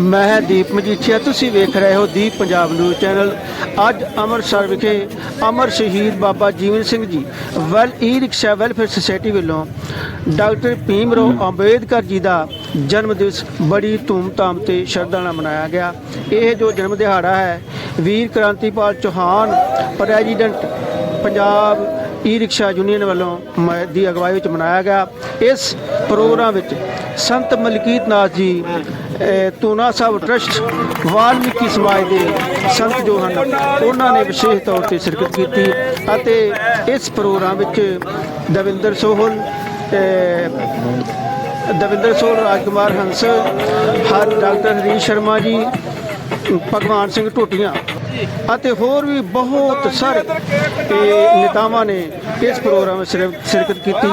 ਮੈਂ ਦੀਪ ਮਜੀਠੀਆ, ਤੁਸੀਂ ਵੇਖ ਰਹੇ ਹੋ ਦੀਪ ਪੰਜਾਬ ਨਿਊਜ਼ ਚੈਨਲ। ਅੱਜ ਅੰਮ੍ਰਿਤਸਰ ਵਿਖੇ ਅਮਰ ਸ਼ਹੀਦ Baba Jeevan Singh ji, well e rickshaw welfare society ਵੱਲੋਂ ਡਾਕਟਰ ਭੀਮ ਰਾਓ ਅੰਬੇਦਕਰ ਜੀ ਦਾ ਜਨਮ ਦਿਵਸ ਬੜੀ ਧੂਮਧਾਮ ਤੇ ਸ਼ਰਧਾ ਨਾਲ ਮਨਾਇਆ ਗਿਆ। ਇਹ ਜੋ ਜਨਮ ਦਿਹਾੜਾ ਹੈ, Veer Krantipal Chauhan, president Punjab e rickshaw union ਵੱਲੋਂ ਮ- ਦੀ ਅਗਵਾਈ ਵਿੱਚ ਮਨਾਇਆ ਗਿਆ। ਇਸ ਪ੍ਰੋਗਰਾਮ ਵਿੱਚ ਸੰਤ ਮਲਕੀਤ ਨਾਥ ਜੀ ਤੂਨਾ ਸਾਹਿਬ ਟਰਸਟ ਵਾਲਮੀਕੀ ਸਮਾਜ ਦੇ ਸੰਤ ਜੋ ਹਨ ਉਹਨਾਂ ਨੇ ਵਿਸ਼ੇਸ਼ ਤੌਰ ਤੇ ਸ਼ਿਰਕਤ ਕੀਤੀ ਅਤੇ ਇਸ ਪ੍ਰੋਗਰਾਮ ਵਿੱਚ ਦਵਿੰਦਰ ਸੋਹਲ ਦਵਿੰਦਰ ਸੋਹਲ, ਰਾਜਕੁਮਾਰ ਹੰਸ, ਹਰ ਡਾਕਟਰ ਹਰੀਸ਼ ਸ਼ਰਮਾ ਜੀ, ਭਗਵਾਨ ਸਿੰਘ ਟੋਟੀਆਂ ਅਤੇ ਹੋਰ ਵੀ ਬਹੁਤ ਸਾਰੇ ਨੇਤਾਵਾਂ ਨੇ ਇਸ ਪ੍ਰੋਗਰਾਮ ਵਿੱਚ ਸ਼ਿਰ- ਸ਼ਿਰਕਤ ਕੀਤੀ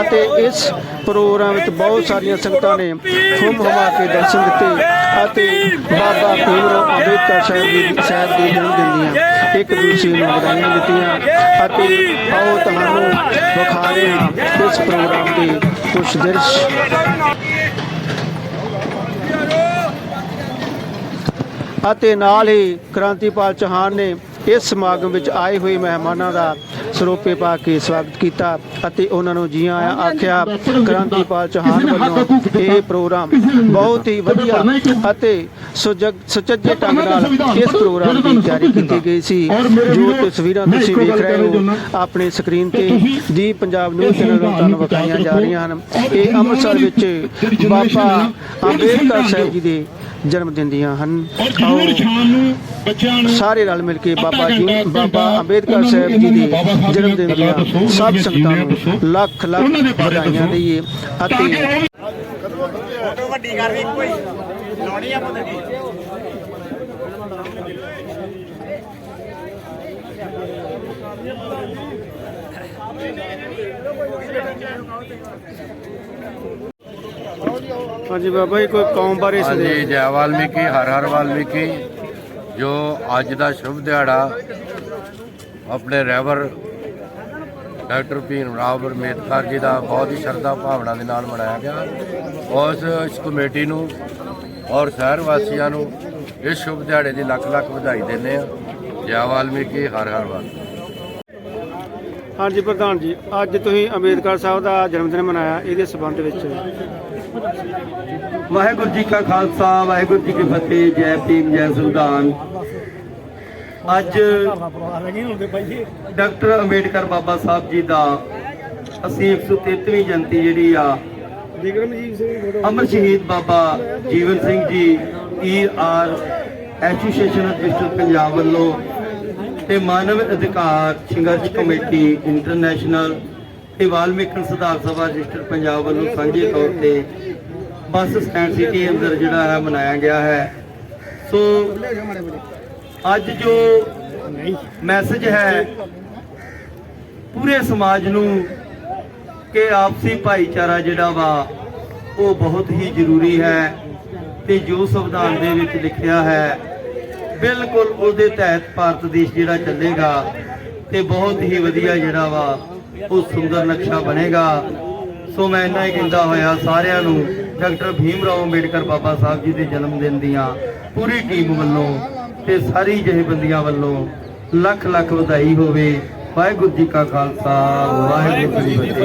ਅਤੇ ਇਸ ਪ੍ਰੋਗਰਾਮ ਵਿੱਚ ਬਹੁਤ ਸਾਰੀਆਂ ਸੰਗਤਾਂ ਨੇ ਹੁਮ ਹਮਾ ਕੇ ਦਰਸ਼ਨ ਦਿੱਤੇ ਅਤੇ ਬਾਬਾ ਭੀਮ ਅੰਬੇਦਕਰ ਸਾਹਿਬ ਜੀ ਸਾਹਿਬ ਦੇ ਜਨਮ ਦਿਨ ਦੀਆਂ ਇੱਕ ਦੂਸਰੇ ਨੂੰ ਵਧਾਈਆਂ ਦਿੱਤੀਆਂ ਅਤੇ ਆਓ ਤੁਹਾਨੂੰ ਵਿਖਾ ਰਹੇ ਇਸ ਪ੍ਰੋਗਰਾਮ ਦੇ ਕੁਝ ਦ੍ਰਿਸ਼। ਅਤੇ ਨਾਲ ਹੀ ਕ੍ਰਾਂਤੀਪਾਲ ਚੌਹਾਨ ਨੇ ਇਸ ਸਮਾਗਮ ਵਿੱਚ ਆਏ ਹੋਏ ਮਹਿਮਾਨਾਂ ਦਾ ਸਰੋਪੇ ਪਾ ਕੇ ਸਵਾਗਤ ਕੀਤਾ ਅਤੇ ਉਹਨਾਂ ਨੂੰ ਜੀ ਆਇਆਂ ਆਖਿਆ ਕ੍ਰਾਂਤੀਪਾਲ ਚੌਹਾਨ ਵੱਲੋਂ ਇਹ ਪ੍ਰੋਗਰਾਮ ਬਹੁਤ ਹੀ ਵਧੀਆ ਅਤੇ ਸੁਚੱਜੇ ਢੰਗ ਨਾਲ ਇਸ ਪ੍ਰੋਗਰਾਮ ਦੀ ਤਿਆਰੀ ਕੀਤੀ ਗਈ ਸੀ। ਜੋ ਤਸਵੀਰਾਂ ਤੁਸੀਂ ਵੇਖ ਰਹੇ ਹੋ ਆਪਣੀ ਸਕਰੀਨ ਤੇ ਦੀ ਪੰਜਾਬ ਨਿਊਜ਼ ਚੈਨਲ ਤੋਂ ਤੁਹਾਨੂੰ ਵਿਖਾਈਆਂ ਜਾ ਰਹੀਆਂ ਹਨ। ਇਹ ਅੰਮ੍ਰਿਤਸਰ ਵਿੱਚ ਬਾਬਾ ਅੰਬੇਦਕਰ ਸਾਹਿਬ ਜੀ ਦੇ ਜਨਮ ਦਿਨ ਦੀਆਂ ਹਨ ਆਓ ਬੱਚਿਆਂ ਨੂੰ ਸਾਰੇ ਰਲ ਮਿਲ ਕੇ ਬਾਬਾ ਜੀ ਬਾਬਾ ਅੰਬੇਦਕਰ ਸਾਹਿਬ ਜੀ ਦੇ ਜਨਮ ਦਿਨ ਦੀਆਂ ਸਭ ਸੰਗਤਾਂ ਨੂੰ ਲੱਖ ਲੱਖ ਵਧਾਈਆਂ ਦਈਏ ਅਤੇ ਫੋਟੋ ਵੱਡੀ ਕਰ ਵੀ ਕੋਈ ਲਾਉਣੀ ਆ ਪੁੱਤ ਦੀ ਹਾਂਜੀ ਬਾਬਾ ਜੀ, ਕੋਈ ਕੌਮ ਬਾਰੇ ਹਾਂਜੀ ਸੰਦੇਸ਼ ਜੈ ਵਾਲਮੀਕੀ, ਹਰ ਹਰ ਵਾਲਮੀਕੀ, ਜੋ ਅੱਜ ਦਾ ਸ਼ੁਭ ਦਿਹਾੜਾ ਆਪਣੇ ਰਹਿਬਰ ਡਾਕਟਰ ਭੀਮ ਰਾਵ ਅੰਬੇਦਕਰ ਜੀ ਦਾ ਬਹੁਤ ਹੀ ਸ਼ਰਧਾ ਭਾਵਨਾ ਦੇ ਨਾਲ ਮਨਾਇਆ ਗਿਆ। ਉਸ ਇਸ ਕਮੇਟੀ ਨੂੰ ਔਰ ਸ਼ਹਿਰ ਵਾਸੀਆਂ ਨੂੰ ਇਸ ਸ਼ੁਭ ਦਿਹਾੜੇ ਦੀ ਲੱਖ ਲੱਖ ਵਧਾਈ ਦਿੰਦੇ ਆ ਜੈ ਵਾਲਮੀਕੀ, ਹਰ ਹਰ ਵਾਲਮੀਕੀ। ਹਾਂਜੀ ਪ੍ਰਧਾਨ ਜੀ, ਅੱਜ ਤੁਸੀਂ ਅੰਬੇਦਕਰ ਸਾਹਿਬ ਦਾ ਜਨਮ ਦਿਨ ਮਨਾਇਆ, ਇਹਦੇ ਸਬੰਧ ਵਿੱਚ। ਵਾਹਿਗੁਰੂ ਜੀ ਕਾ ਖਾਲਸਾ, ਵਾਹਿਗੁਰੂ ਜੀ ਕੀ ਫਤਿਹ, ਜੈ ਭੀਮ, ਜੈ ਸੰਵਿਧਾਨ ਅੱਜ ਡਾਕਟਰ ਅੰਬੇਡਕਰ ਬਾਬਾ ਸਾਹਿਬ ਜੀ ਦਾ ਅਸੀਂ 133ਵੀਂ ਜਯੰਤੀ ਜਿਹੜੀ ਆ, ਅਮਰ ਸ਼ਹੀਦ Baba Jeevan Singh ji E R association register Punjab ਵੱਲੋਂ ਤੇ ਮਾਨਵ ਅਧਿਕਾਰ ਸੰਘਰਸ਼ ਕਮੇਟੀ ਇੰਟਰਨੈਸ਼ਨਲ ਤੇ ਵਾਲਮੀਕੀ ਸੁਧਾਰ ਸਭਾ ਰਜਿਸਟਰ ਪੰਜਾਬ ਵੱਲੋਂ ਸਾਂਝੇ ਤੌਰ ਤੇ ਬੱਸ ਸਟੈਂਡ ਸਿਟੀ ਅੰਦਰ ਜਿਹੜਾ ਹੈ ਮਨਾਇਆ ਗਿਆ ਹੈ। ਸੋ ਅੱਜ ਜੋ ਮੈਸੇਜ ਹੈ, ਪੂਰੇ ਸਮਾਜ ਨੂੰ ਕਿ ਆਪਸੀ ਭਾਈਚਾਰਾ ਜਿਹੜਾ ਵਾ, ਉਹ ਬਹੁਤ ਹੀ ਜ਼ਰੂਰੀ ਹੈ ਤੇ ਜੋ ਸੰਵਿਧਾਨ ਦੇ ਵਿੱਚ ਲਿਖਿਆ ਹੈ ਬਿਲਕੁਲ ਉਹਦੇ ਤਹਿਤ ਭਾਰਤ ਦੇਸ਼ ਜਿਹੜਾ ਚੱਲੇਗਾ ਤੇ ਬਹੁਤ ਹੀ ਵਧੀਆ ਜਿਹੜਾ ਵਾ, ਉਹ ਸੁੰਦਰ ਨਕਸ਼ਾ ਬਣੇਗਾ। ਸੋ ਮੈਂ ਇੰਨਾ ਹੀ ਕਹਿੰਦਾ ਹੋਇਆ ਸਾਰਿਆਂ ਨੂੰ, ਡਾਕਟਰ ਭੀਮ ਰਾਓ ਅੰਬੇਡਕਰ ਬਾਬਾ ਸਾਹਿਬ ਜੀ ਦੇ ਜਨਮ ਦਿਨ ਦੀਆਂ ਪੂਰੀ ਟੀਮ ਵੱਲੋਂ ਤੇ ਸਾਰੀ ਜਥੇਬੰਦੀਆਂ ਵੱਲੋਂ ਲੱਖ ਲੱਖ ਵਧਾਈ ਹੋਵੇ। ਵਾਹਿਗੁਰੂ ਜੀ ਕਾ ਖਾਲਸਾ, ਵਾਹਿਗੁਰੂ ਜੀ ਕੀ ਫਤਿਹ।